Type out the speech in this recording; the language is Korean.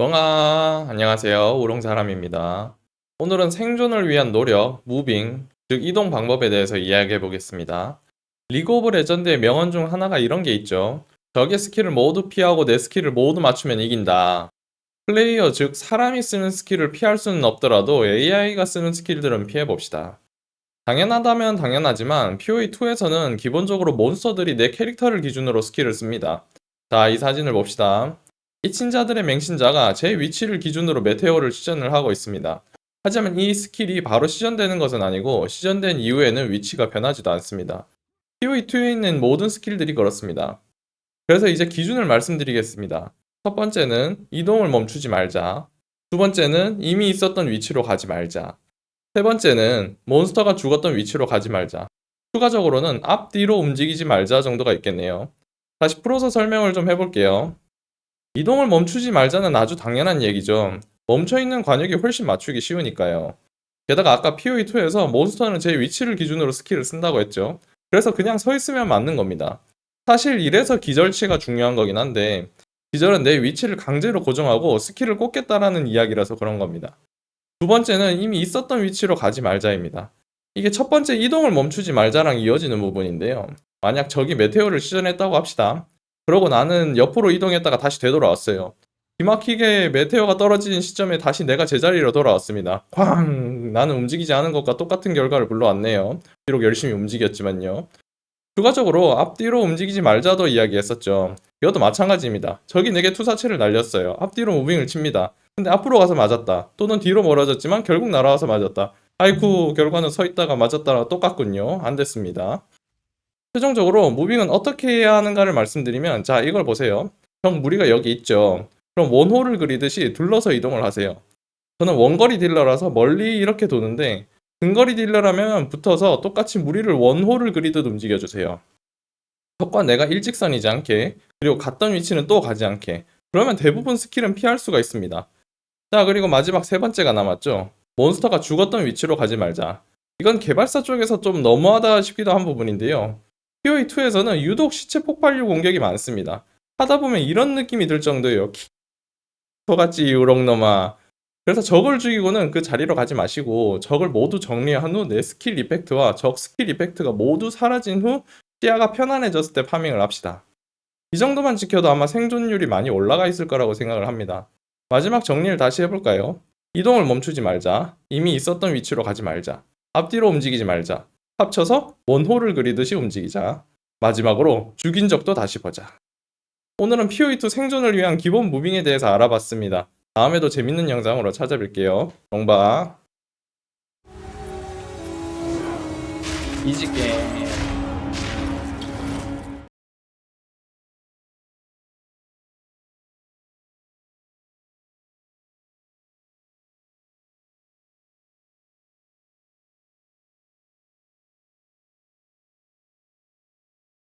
우롱아, 안녕하세요. 우롱사람입니다. 오늘은 생존을 위한 노력, 무빙, 즉 이동 방법에 대해서 이야기해 보겠습니다. 리그 오브 레전드의 명언 중 하나가 이런 게 있죠. 적의 스킬을 모두 피하고 내 스킬을 모두 맞추면 이긴다. 플레이어, 즉 사람이 쓰는 스킬을 피할 수는 없더라도 AI가 쓰는 스킬들은 피해 봅시다. 당연하다면 당연하지만 PoE2에서는 기본적으로 몬스터들이 내 캐릭터를 기준으로 스킬을 씁니다. 자, 이 사진을 봅시다. 이 친자들의 맹신자가 제 위치를 기준으로 메테오를 시전을 하고 있습니다. 하지만 이 스킬이 바로 시전되는 것은 아니고 시전된 이후에는 위치가 변하지도 않습니다. PoE2에 있는 모든 스킬들이 그렇습니다. 그래서 이제 기준을 말씀드리겠습니다. 첫 번째는 이동을 멈추지 말자. 두 번째는 이미 있었던 위치로 가지 말자. 세 번째는 몬스터가 죽었던 위치로 가지 말자. 추가적으로는 앞뒤로 움직이지 말자 정도가 있겠네요. 다시 풀어서 설명을 좀 해볼게요. 이동을 멈추지 말자는 아주 당연한 얘기죠. 멈춰있는 관역이 훨씬 맞추기 쉬우니까요. 게다가 아까 PoE2에서 몬스터는 제 위치를 기준으로 스킬을 쓴다고 했죠. 그래서 그냥 서 있으면 맞는 겁니다. 사실 이래서 기절치가 중요한 거긴 한데 기절은 내 위치를 강제로 고정하고 스킬을 꽂겠다라는 이야기라서 그런 겁니다. 두 번째는 이미 있었던 위치로 가지 말자입니다. 이게 첫 번째 이동을 멈추지 말자랑 이어지는 부분인데요. 만약 적이 메테오를 시전했다고 합시다. 그러고 나는 옆으로 이동했다가 다시 되돌아왔어요. 기막히게 메테오가 떨어지는 시점에 다시 내가 제자리로 돌아왔습니다. 쾅! 나는 움직이지 않은 것과 똑같은 결과를 불러왔네요. 비록 열심히 움직였지만요. 추가적으로 앞뒤로 움직이지 말자도 이야기했었죠. 이것도 마찬가지입니다. 적이 내게 투사체를 날렸어요. 앞뒤로 무빙을 칩니다. 근데 앞으로 가서 맞았다. 또는 뒤로 멀어졌지만 결국 날아와서 맞았다. 아이쿠 결과는 서 있다가 맞았다랑 똑같군요. 안 됐습니다. 최종적으로 무빙은 어떻게 해야 하는가를 말씀드리면 자 이걸 보세요. 형 무리가 여기 있죠. 그럼 원호를 그리듯이 둘러서 이동을 하세요. 저는 원거리 딜러라서 멀리 이렇게 도는데 근거리 딜러라면 붙어서 똑같이 무리를 원호를 그리듯 움직여주세요. 적과 내가 일직선이지 않게 그리고 갔던 위치는 또 가지 않게 그러면 대부분 스킬은 피할 수가 있습니다. 자 그리고 마지막 세 번째가 남았죠. 몬스터가 죽었던 위치로 가지 말자. 이건 개발사 쪽에서 좀 너무하다 싶기도 한 부분인데요. PoE2에서는 유독 시체 폭발류 공격이 많습니다. 하다 보면 이런 느낌이 들 정도예요. 저같지 우렁놈아. 그래서 적을 죽이고는 그 자리로 가지 마시고 적을 모두 정리한 후 내 스킬 이펙트와 적 스킬 이펙트가 모두 사라진 후 시야가 편안해졌을 때 파밍을 합시다. 이 정도만 지켜도 아마 생존율이 많이 올라가 있을 거라고 생각을 합니다. 마지막 정리를 다시 해볼까요? 이동을 멈추지 말자. 이미 있었던 위치로 가지 말자. 앞뒤로 움직이지 말자. 합쳐서 원호를 그리듯이 움직이자. 마지막으로 죽인 적도 다시 보자. 오늘은 PoE2 생존을 위한 기본 무빙에 대해서 알아봤습니다. 다음에도 재밌는 영상으로 찾아뵐게요. 용바. 이지 게